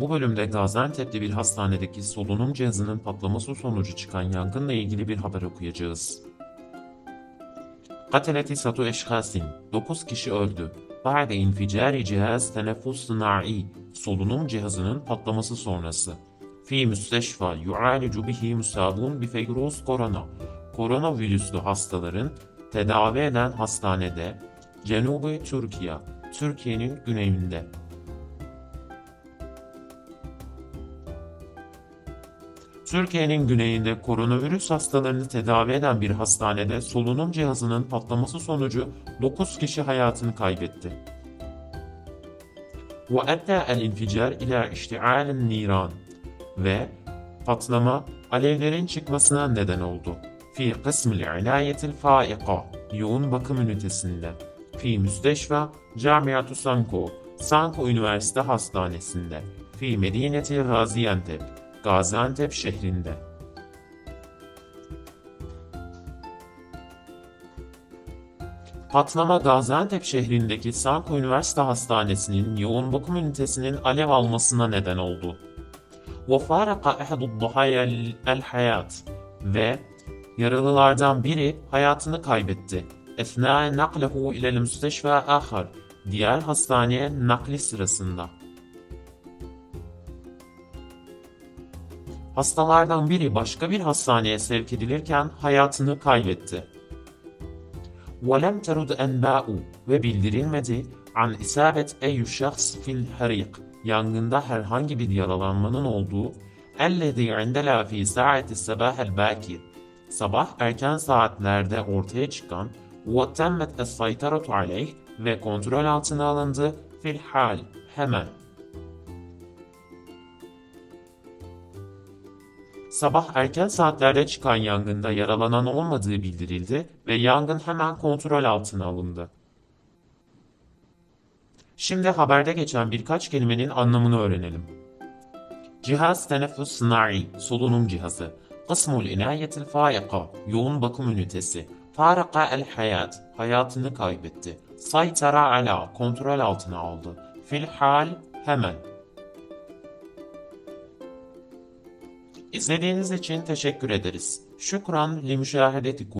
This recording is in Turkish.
Bu bölümde Gaziantep'te bir hastanedeki solunum cihazının patlaması sonucu çıkan yangınla ilgili bir haber okuyacağız. Kateleti Satu Eşhasin 9 kişi öldü. Ba'de inficari cihaz teneffüs sınai solunum cihazının patlaması sonrası. Fi müsteşfa yu'alicu bihi musabun bi feyruz korona. Koronavirüslü hastaların tedavi eden hastanede Cenubi Türkiye, Türkiye'nin güneyinde. Türkiye'nin güneyinde koronavirüs hastalarını tedavi eden bir hastanede solunum cihazının patlaması sonucu 9 kişi hayatını kaybetti. وأدى الانفجار إلى اشتعال النيران ve patlama alevlerin çıkmasına neden oldu. Fi kısmı inayetil faika yoğun bakım ünitesinde. Fi müsteşfa Camiatu Sanko Sanko Üniversite Hastanesi'nde. Fi Medineti Gaziantep Gaziantep şehrinde. Patlama Gaziantep şehrindeki Sanko Üniversite Hastanesi'nin yoğun bakım ünitesinin alev almasına neden oldu. وَفَارَقَ اَحَدُ الضُّحَيَا الْحَيَاتِ Ve yaralılardan biri hayatını kaybetti. اَثْنَاءَ نَقْلَهُ اِلَى الْمُسْتَشْفَى آخَرٍ Diğer hastaneye nakli sırasında. Hastalardan biri başka bir hastaneye sevk edilirken hayatını kaybetti. وَلَمْ تَرُدْ أَنْبَاءُ ve bildirilmedi an isabet eyyü şahs fil harik yangında herhangi bir yaralanmanın olduğu ellezî indela fî saati sabahel bakir sabah erken saatlerde ortaya çıkan ve temmet es-saytaratu aleyh ve kontrol altına alındı fil hal hemen Sabah erken saatlerde çıkan yangında yaralanan olmadığı bildirildi ve yangın hemen kontrol altına alındı. Şimdi haberde geçen birkaç kelimenin anlamını öğrenelim. Cihaz teneffüs sınai, solunum cihazı. Kısmul inayetil faika, yoğun bakım ünitesi. Faraka el hayat, hayatını kaybetti. Saytara ala, kontrol altına aldı. Fil hal, hemen. İzlediğiniz için teşekkür ederiz. Şükran li müşahedetikum.